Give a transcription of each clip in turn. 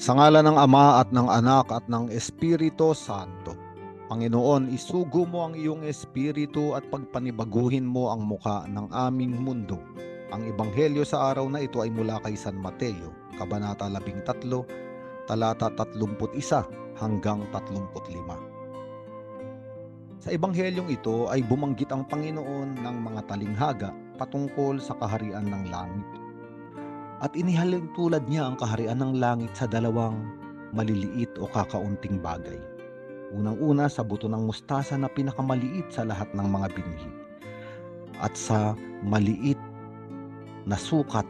Sa ngala ng Ama at ng Anak at ng Espiritu Santo. Panginoon, isugo mo ang iyong espiritu at pagpanibaguhin mo ang muka ng aming mundo. Ang ebanghelyo sa araw na ito ay mula kay San Mateo, Kabanata 13, talata 31 hanggang 35. Sa ebanghelyong ito ay bumanggit ang Panginoon ng mga talinghaga patungkol sa kaharian ng langit. At inihalin tulad niya ang kaharian ng langit sa dalawang maliliit o kakaunting bagay. Unang-una sa buto ng mustasa na pinakamaliit sa lahat ng mga binhi. At sa maliit na sukat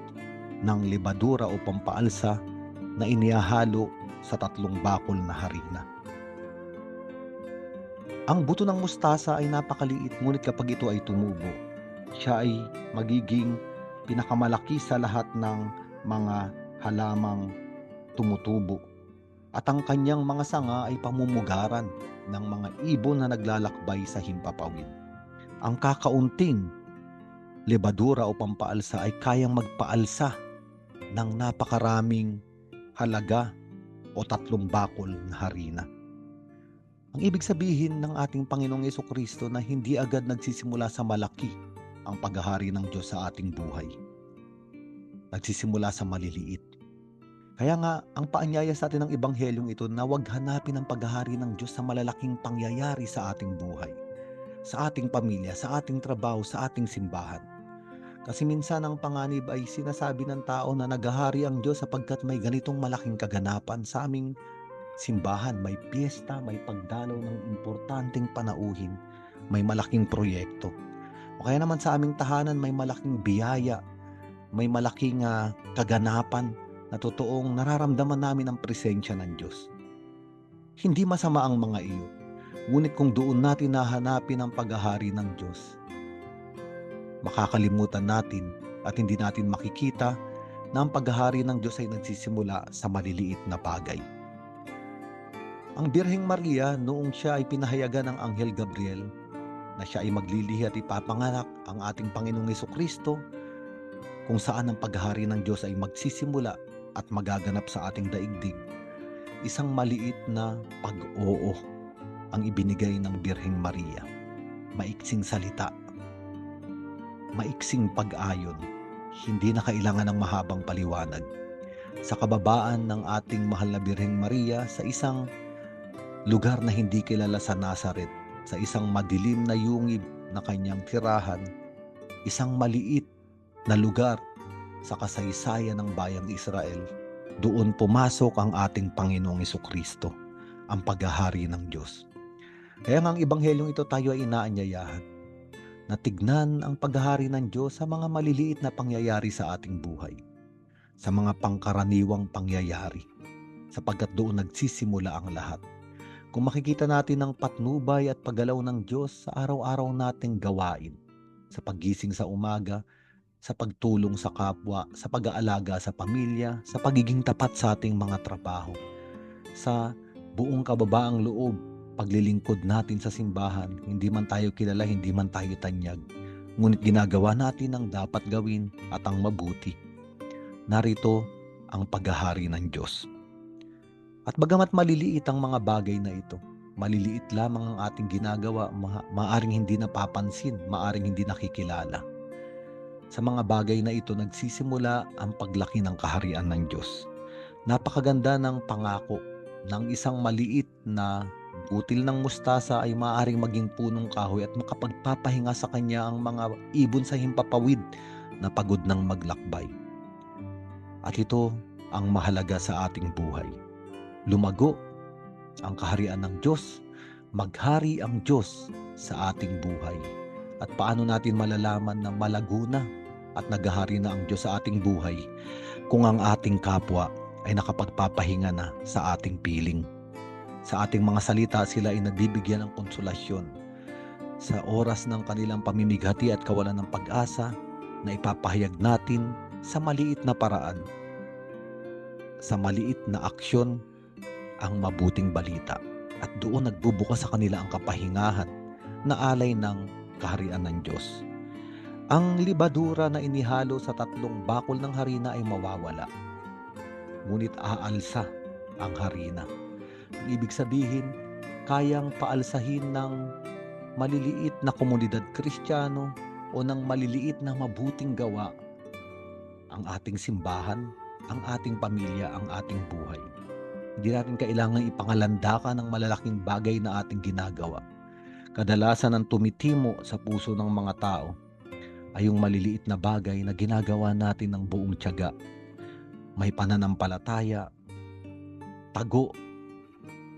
ng libadura o pampaalsa na inihahalo sa tatlong bakol na harina. Ang buto ng mustasa ay napakaliit ngunit kapag ito ay tumubo, siya ay magiging pinakamalaki sa lahat ng mga halamang tumutubo at ang kanyang mga sanga ay pamumugaran ng mga ibon na naglalakbay sa himpapawid. Ang kakaunting lebadura o pampaalsa ay kayang magpaalsa ng napakaraming halaga o tatlong bakol na harina. Ang ibig sabihin ng ating Panginoong Yeso Kristo na hindi agad nagsisimula sa malaki ang paghahari ng Diyos sa ating buhay. Nagsisimula sa maliliit. Kaya nga, ang paanyaya sa atin ng Ebanghelyong ito na huwag hanapin ang paghahari ng Diyos sa malalaking pangyayari sa ating buhay, sa ating pamilya, sa ating trabaho, sa ating simbahan. Kasi minsan ang panganib ay sinasabi ng tao na naghahari ang Diyos sapagkat may ganitong malaking kaganapan sa aming simbahan. May piyesta, may pagdalaw ng importanteng panauhin, may malaking proyekto. O kaya naman sa aming tahanan may malaking biyaya, may malaking uh, kaganapan na totoong nararamdaman namin ang presensya ng Diyos. Hindi masama ang mga iyo, ngunit kung doon natin nahanapin ang paghahari ng Diyos, makakalimutan natin at hindi natin makikita na ang paghahari ng Diyos ay nagsisimula sa maliliit na bagay. Ang Birheng Maria noong siya ay pinahayagan ng Anghel Gabriel na siya ay maglilihi at ipapanganak ang ating Panginoong Yeso Kristo kung saan ang paghahari ng Diyos ay magsisimula at magaganap sa ating daigdig, isang maliit na pag-oo ang ibinigay ng Birheng Maria. Maiksing salita, maiksing pag-ayon, hindi na kailangan ng mahabang paliwanag. Sa kababaan ng ating mahal na Birheng Maria sa isang lugar na hindi kilala sa Nazaret, sa isang madilim na yungib na kanyang tirahan, isang maliit na lugar sa kasaysayan ng bayang Israel, doon pumasok ang ating Panginoong Kristo, ang paghahari ng Diyos. Kaya ang ibanghelyong ito tayo ay inaanyayahan na tignan ang paghahari ng Diyos sa mga maliliit na pangyayari sa ating buhay, sa mga pangkaraniwang pangyayari, sapagkat doon nagsisimula ang lahat. Kung makikita natin ang patnubay at paggalaw ng Diyos sa araw-araw nating gawain, sa paggising sa umaga, sa pagtulong sa kapwa, sa pag-aalaga sa pamilya, sa pagiging tapat sa ating mga trabaho, sa buong kababaang loob, paglilingkod natin sa simbahan, hindi man tayo kilala, hindi man tayo tanyag, ngunit ginagawa natin ang dapat gawin at ang mabuti. Narito ang paghahari ng Diyos. At bagamat maliliit ang mga bagay na ito, maliliit lamang ang ating ginagawa, ma- maaring hindi napapansin, maaring hindi nakikilala sa mga bagay na ito nagsisimula ang paglaki ng kaharian ng Diyos. Napakaganda ng pangako ng isang maliit na butil ng mustasa ay maaaring maging punong kahoy at makapagpapahinga sa kanya ang mga ibon sa himpapawid na pagod ng maglakbay. At ito ang mahalaga sa ating buhay. Lumago ang kaharian ng Diyos, maghari ang Diyos sa ating buhay. At paano natin malalaman na malago na at naghahari na ang Diyos sa ating buhay kung ang ating kapwa ay nakapagpapahinga na sa ating piling. Sa ating mga salita, sila ay nabibigyan ng konsolasyon. Sa oras ng kanilang pamimighati at kawalan ng pag-asa na ipapahayag natin sa maliit na paraan, sa maliit na aksyon, ang mabuting balita. At doon nagbubukas sa kanila ang kapahingahan na alay ng kaharian ng Diyos. Ang libadura na inihalo sa tatlong bakol ng harina ay mawawala. Ngunit aalsa ang harina. Ang ibig sabihin, kayang paalsahin ng maliliit na komunidad kristyano o ng maliliit na mabuting gawa ang ating simbahan, ang ating pamilya, ang ating buhay. Hindi natin kailangan ipangalanda ng malalaking bagay na ating ginagawa. Kadalasan ang tumitimo sa puso ng mga tao ay yung maliliit na bagay na ginagawa natin ng buong tiyaga. May pananampalataya, tago,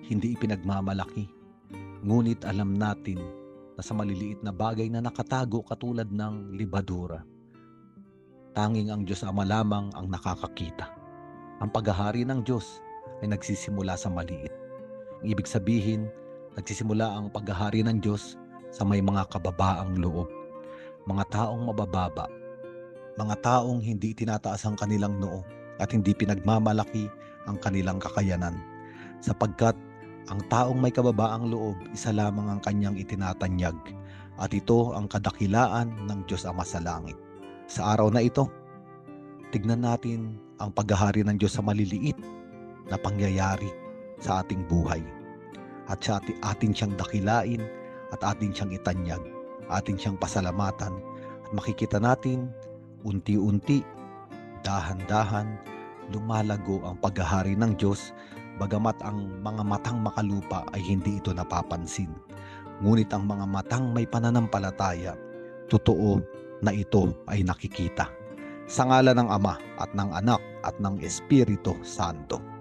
hindi ipinagmamalaki. Ngunit alam natin na sa maliliit na bagay na nakatago katulad ng libadura. Tanging ang Diyos Ama lamang ang nakakakita. Ang paghahari ng Diyos ay nagsisimula sa maliit. Ang ibig sabihin, nagsisimula ang paghahari ng Diyos sa may mga kababaang loob. Mga taong mabababa. Mga taong hindi tinataas ang kanilang noo at hindi pinagmamalaki ang kanilang kakayanan. Sapagkat ang taong may kababaang loob, isa lamang ang kanyang itinatanyag at ito ang kadakilaan ng Diyos Ama sa langit. Sa araw na ito, tignan natin ang paghahari ng Diyos sa maliliit na pangyayari sa ating buhay. At sa atin, atin siyang dakilain at atin siyang itanyag, atin siyang pasalamatan at makikita natin unti-unti, dahan-dahan, lumalago ang paghahari ng Diyos bagamat ang mga matang makalupa ay hindi ito napapansin. Ngunit ang mga matang may pananampalataya, totoo na ito ay nakikita. Sa ngala ng Ama at ng Anak at ng Espiritu Santo.